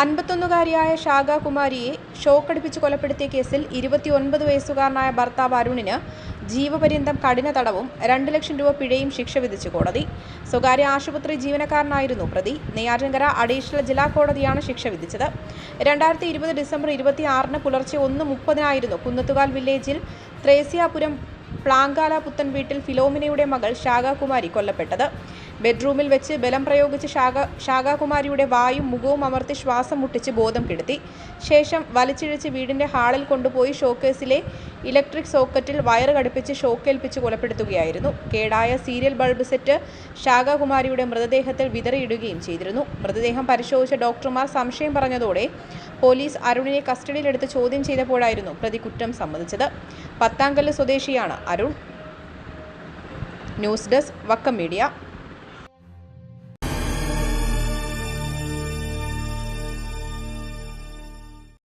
അൻപത്തൊന്നുകാരിയായ ശാഖാകുമാരിയെ ഷോക്കടിപ്പിച്ച് കൊലപ്പെടുത്തിയ കേസിൽ ഇരുപത്തിയൊൻപത് വയസ്സുകാരനായ ഭർത്താവ് അരുണിന് ജീവപര്യന്തം കഠിന തടവും രണ്ട് ലക്ഷം രൂപ പിഴയും ശിക്ഷ വിധിച്ചു കോടതി. സ്വകാര്യ ആശുപത്രി ജീവനക്കാരനായിരുന്നു പ്രതി. നെയ്യാറ്റിൻകര അഡീഷണൽ ജില്ലാ കോടതിയാണ് ശിക്ഷ വിധിച്ചത്. രണ്ടായിരത്തി ഇരുപത് ഡിസംബർ ഇരുപത്തി ആറിന് പുലർച്ചെ ഒന്ന് മുപ്പതിനായിരുന്നു കുന്നത്തുകാൽ വില്ലേജിൽ ത്രേസ്യാപുരം പ്ലാങ്കാല പുത്തൻ വീട്ടിൽ ഫിലോമിനയുടെ മകൾ ശാഖാകുമാരി കൊല്ലപ്പെട്ടത്. ബെഡ്റൂമിൽ വെച്ച് ബലം പ്രയോഗിച്ച് ശാഖ ശാഖാകുമാരിയുടെ വായും മുഖവും അമർത്തി ശ്വാസം മുട്ടിച്ച് ബോധം കെടുത്തി. ശേഷം വലിച്ചിഴച്ച് വീടിന്റെ ഹാളിൽ കൊണ്ടുപോയി ഷോക്കേസിലെ ഇലക്ട്രിക് സോക്കറ്റിൽ വയർ ഘടിപ്പിച്ച് ഷോക്കേൽപ്പിച്ച് കൊലപ്പെടുത്തുകയായിരുന്നു. കേടായ സീരിയൽ ബൾബ് സെറ്റ് ശാഖാകുമാരിയുടെ മൃതദേഹത്തിൽ വിതറിയിടുകയും ചെയ്തിരുന്നു. മൃതദേഹം പരിശോധിച്ച ഡോക്ടർമാർ സംശയം പറഞ്ഞതോടെ പോലീസ് അരുണിനെ കസ്റ്റഡിയിലെടുത്ത് ചോദ്യം ചെയ്തപ്പോഴായിരുന്നു പ്രതി കുറ്റം സമ്മതിച്ചത്. പത്താംകല്ല് സ്വദേശിയാണ് Arun. News desk Vakkom media.